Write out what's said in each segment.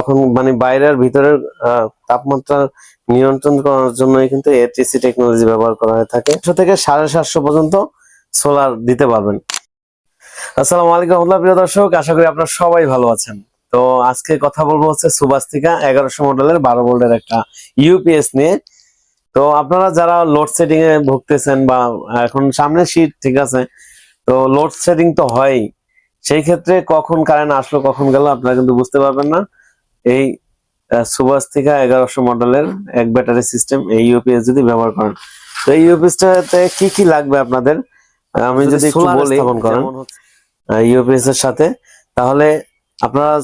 তখন মানে বাইরের ভিতরের তাপমাত্রা নিয়ন্ত্রণ করার জন্যই কিন্তু এটিসি টেকনোলজি ব্যবহার করা হয়ে থাকে। একশো থেকে সাড়ে সাতশো পর্যন্ত সোলার দিতে পারবেন। আসসালামু আলাইকুম রহমতুল্লাহ, প্রিয় দর্শক, আশা করি আপনারা সবাই ভালো আছেন। তো আজকে কথা বলব হচ্ছে সুবাস্তিকা এগারোশো মডেলের বারো ভোল্টের একটা ইউপিএস নিয়ে। তো আপনারা যারা লোডশেডিং এ ভুগতেছেন বা এখন সামনে শীত ঠিক আছে, তো লোডশেডিং তো হয়ই। সেই ক্ষেত্রে কখন কারেন্ট আসলো, কখন গেল, আপনারা কিন্তু বুঝতে পারবেন না। এই সুবাস্তিকা এগারোশো মডেলের এক ব্যাটারি সিস্টেম এই ইউপিএস যদি ব্যবহার করেন। তো এই ইউপিএসটাতে কি কি লাগবে আপনাদের? আমি যদি একটু বলি স্থাপন করেন, ইউপিএস এর সাথে তাহলে আপনারা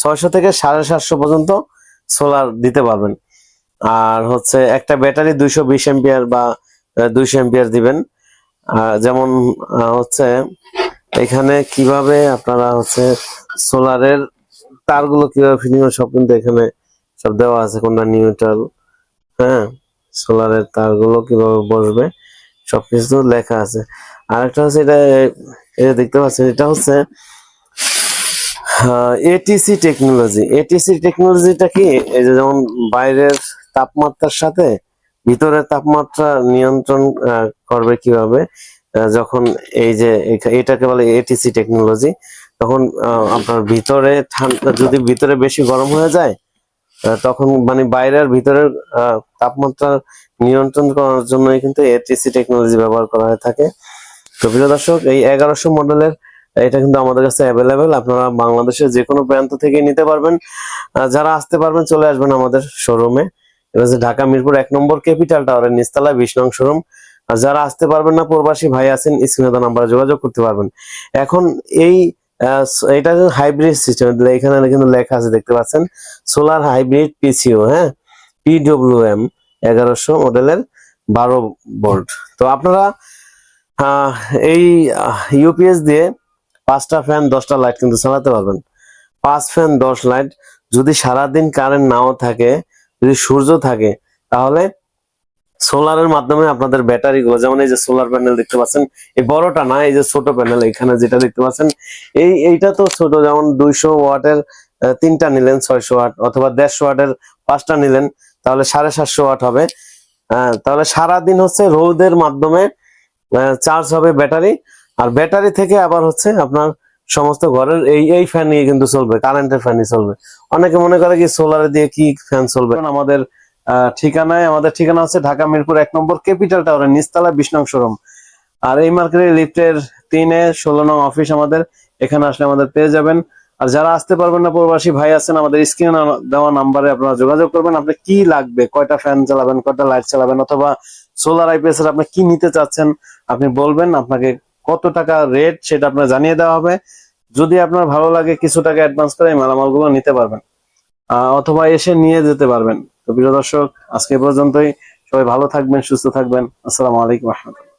ছয়শো থেকে সাড়ে সাতশো পর্যন্ত সোলার দিতে পারবেন। আর হচ্ছে একটা ব্যাটারি দুইশো বিশ এম্পিয়ার বা দুইশো এম্পিয়ার দিবেন। আর যেমন হচ্ছে এখানে কীভাবে আপনারা হচ্ছে সোলারের তারগুলো কীভাবে ফিটিং সব কিন্তু এখানে সব দেওয়া আছে, কোনটা নিউট্রাল হ্যাঁ? সোলারের তারগুলো কীভাবে বসবে, সবকিছু লেখা আছে। আরেকটা হচ্ছে এটা এটা দেখতে পাচ্ছেন, এটা হচ্ছে এটিসি টেকনোলজি এটিসি টেকনোলজিটা কি? এই যে যেমন বাইরের তাপমাত্রার সাথে ভিতরের তাপমাত্রা নিয়ন্ত্রণ করবে কীভাবে যখন এই যে এটাকে বলে এটিসি টেকনোলজি তখন আপনার ভিতরে ঠান্ডা যদি ভিতরে বেশি গরম হয়ে যায় তখন মানে বাইরের ভিতরের তাপমাত্রা নিয়ন্ত্রণ করার জন্যই কিন্তু এটিসি টেকনোলজি ব্যবহার করা হয়ে থাকে। তো প্রিয় দর্শক, এই এগারোশো মডেলের, এটা কিন্তু আমাদের কাছে অ্যাভেলেবেল আপনারা বাংলাদেশের যে কোনো প্রান্ত থেকে নিতে পারবেন। যারা আসতে পারবেন, চলে আসবেন আমাদের শোরুমে এটা হচ্ছে ঢাকা মিরপুর এক নম্বর ক্যাপিটাল টাওয়ারের নিচতলা বিশ নং শোরুম আর যারা আসতে পারবেন না, প্রবাসী ভাই আছেন, স্ক্রিনে নাম্বারে যোগাযোগ করতে পারবেন। এখন এই এটা হাইব্রিড সিস্টেম এখানে কিন্তু লেখা আছে, দেখতে পাচ্ছেন? সোলার হাইব্রিড পিসিও হ্যাঁ? পিডব্লিউএম এগারোশো মডেলের বারো ভোল্ট তো আপনারা এই ইউপিএস দিয়ে পাঁচটা ফ্যান দশটা লাইট কিন্তু চালাতে পারবেন। পাঁচ ফ্যান দশ লাইট যদি সারাদিন কারেন্ট নাও থাকে, যদি সূর্য থাকে, তাহলে সোলারের মাধ্যমে আপনাদের ব্যাটারি গুলো যেমন এই যে সোলার প্যানেল দেখতে পাচ্ছেন, এই বড়টা না, এই যে ছোট প্যানেল, এখানে যেটা দেখতে পাচ্ছেন, এই এইটা তো ছোট, যেমন দুইশো ওয়াটের তিনটা নিলেন, ছয়শো ওয়াট, অথবা দেড়শো ওয়াটের পাঁচটা নিলেন, তাহলে সাড়ে সাতশো ওয়াট হবে। তাহলে সারাদিন হচ্ছে রোদের মাধ্যমে চার্জ হবে ব্যাটারি, আর ব্যাটারি থেকে আবার হচ্ছে আপনার সমস্ত ঘরের এই এই ফ্যান নিয়ে কিন্তু চলবে কারেন্টের ফ্যানই চলবে। অনেকে মনে করে কি সোলারে দিয়ে কি ফ্যান চলবে? আমাদের ঠিকানায়, আমাদের ঠিকানা হচ্ছে ঢাকা মিরপুর এক নম্বর ক্যাপিটাল টাওয়ারের নিচতলা বিশ নং শোরুম। আর এই মার্কেটের লিফটের তিনে ষোলো নং অফিস আমাদের, এখানে আসলে আমাদের পেয়ে যাবেন। আর যারা আসতে পারবেন না, প্রবাসী ভাই আছেন, আমাদের স্ক্রিনে দেওয়া নাম্বারে আপনারা যোগাযোগ করবেন। আপনি কি লাগবে? কয়টা ফ্যান চালাবেন, কয়টা লাইট চালাবেন? অথবা সোলার আইপিএস এর আপনি কি নিতে চাচ্ছেন? আপনি বলবেন, আপনাকে কত টাকা রেট সেটা আপনার জানিয়ে দেওয়া হবে। যদি আপনার ভালো লাগে, কিছু টাকা অ্যাডভান্স করে এই মালামালগুলো নিতে পারবেন। অথবা এসে নিয়ে যেতে পারবেন। তো প্রিয় দর্শক আজকে পর্যন্তই। সবাই ভালো থাকবেন সুস্থ থাকবেন। আসসালামু আলাইকুম রহমতুল্লাহ।